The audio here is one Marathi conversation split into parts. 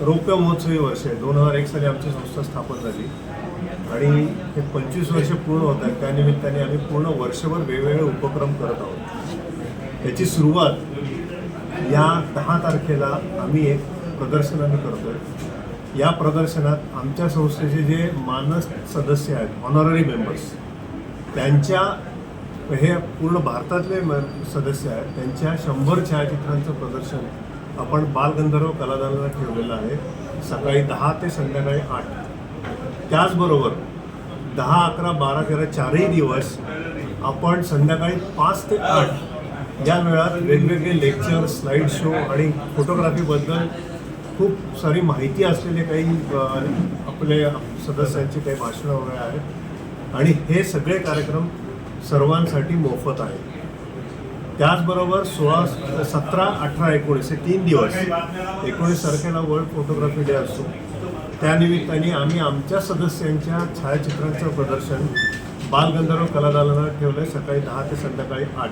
रौप्य महोत्सवी वर्ष आहे. दोन हजार एक साली आमची संस्था स्थापन झाली. आणि हे पंचवीस वर्ष पूर्ण होत आहेत. त्यानिमित्ताने आम्ही पूर्ण वर्षभर वेगवेगळे उपक्रम करत आहोत. याची सुरुवात या दहा तारखेला आम्ही एक प्रदर्शन आम्ही करतोय. या प्रदर्शनात आमच्या संस्थेचे जे मानस सदस्य आहेत ऑनररी मेंबर्स त्यांच्या हे पूर्ण भारतातले म- सदस्य आहेत. त्यांच्या शंभर छायाचित्रांचं प्रदर्शन आपण बालगंधर्व कलादालनात ठेवलेलं आहे. सकाळी दहा ते संध्याकाळी आठ. त्याचबरोबर दहा अकरा बारा तेरा चारही दिवस आपण संध्याकाळी पाच ते आठ या वेळात वेगवेगळे लेक्चर स्लाईड शो आणि फोटोग्राफीबद्दल खूप सारी माहिती असलेले काही आपले सदस्यांची काही भाषणं वगैरे आहेत. आणि हे सगळे कार्यक्रम सर्वांसाठी मोफत आहेत. त्याचबरोबर सोळा सतरा अठरा एकोणीस हे तीन दिवस एकोणीस तारखेला वर्ल्ड फोटोग्राफी डे असतो. त्यानिमित्ताने आम्ही आमच्या सदस्यांच्या छायाचित्रांचं प्रदर्शन बालगंधर्व कलादालनात ठेवलं आहे सकाळी दहा ते संध्याकाळी आठ.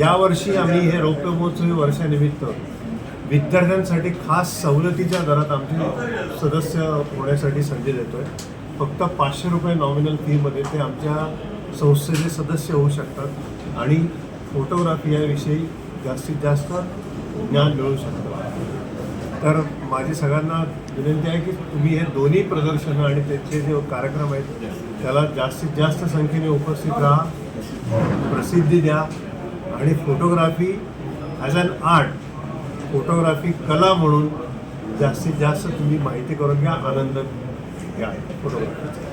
यावर्षी आम्ही हे रौप्य महोत्सवी वर्षानिमित्त विद्यार्थ्यांसाठी खास सवलतीच्या दरात आमचे सदस्य होण्यासाठी संधी देतो आहे फक्त पाचशे रुपये नॉमिनल फीमध्ये ते आमच्या संस्थेचे सदस्य होऊ शकतात आणि फोटोग्राफी याविषयी जास्तीत जास्त ज्ञान मिळू शकतं. तर माझी सगळ्यांना विनंती आहे की तुम्ही हे दोन्ही प्रदर्शनं आणि त्याचे जे कार्यक्रम आहेत त्याला जास्तीत जास्त संख्येने उपस्थित राहा प्रसिद्धी द्या आणि photography as an art photography कला म्हणून जास्तीत जास्त तुम्ही माहिती करून घ्या आनंद घ्या. फोटोग्राफीचा.